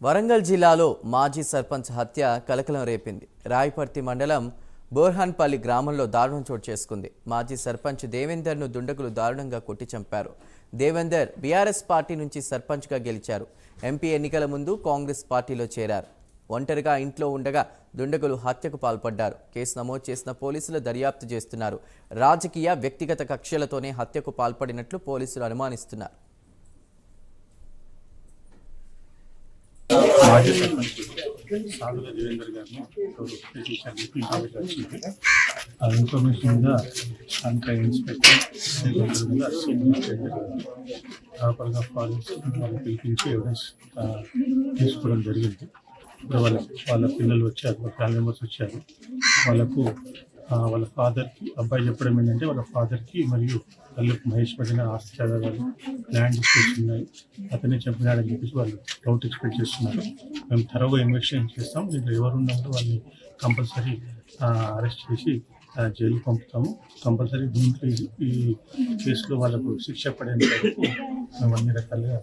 వరంగల్ జిల్లాలో మాజీ సర్పంచ్ హత్య కలకలం రేపింది. రాయపర్తి మండలం బోర్హాన్పల్లి గ్రామంలో దారుణం చోటు చేసుకుంది. మాజీ సర్పంచ్ దేవేందర్ను దుండగులు దారుణంగా కొట్టి చంపారు. దేవేందర్ బీఆర్ఎస్ పార్టీ నుంచి సర్పంచ్గా గెలిచారు. ఎంపీ ఎన్నికల ముందు కాంగ్రెస్ పార్టీలో చేరారు. ఒంటరిగా ఇంట్లో ఉండగా దుండగులు హత్యకు పాల్పడ్డారు. కేసు నమోదు చేసిన పోలీసులు దర్యాప్తు చేస్తున్నారు. రాజకీయ వ్యక్తిగత కక్షలతోనే హత్యకు పాల్పడినట్లు పోలీసులు అనుమానిస్తున్నారు మాజీ సర్పంచ్ సాగుల దేవేందర్ గారిని వచ్చింది ఆ ఇన్ఫర్మేషన్ మీద అంత ఇన్స్పెక్టర్ దేవేందర్ ప్రాపర్గా ఫారెన్స్ వాళ్ళని పిలిపించి ఎవిడెన్స్ తీసుకోవడం జరిగింది ఇప్పుడు వాళ్ళ వాళ్ళ పిల్లలు వచ్చారు వాళ్ళ ఫ్యామిలీ మెంబర్స్ వచ్చారు వాళ్ళకు వాళ్ళ ఫాదర్కి అబ్బాయి చెప్పడం ఏంటంటే వాళ్ళ ఫాదర్కి మరియు తల్లికి మహేష్ పడిన ఆస్తి చదవాలి ల్యాండ్ డిస్ప్యూట్స్ ఉన్నాయి. అతనే చంపినాడని చెప్పేసి వాళ్ళు డౌట్ ఎక్స్పెక్ట్ చేస్తున్నారు. మేము త్వరగా ఇన్వెస్టిగేషన్ చేస్తాం. దీంట్లో ఎవరు ఉన్నారో వాళ్ళని కంపల్సరీ అరెస్ట్ చేసి జైలు పంపుతాము. కంపల్సరీ దీంట్లో ఈ- కేసులో వాళ్ళకు శిక్ష పడేంత వరకు మేము అన్ని రకాలుగా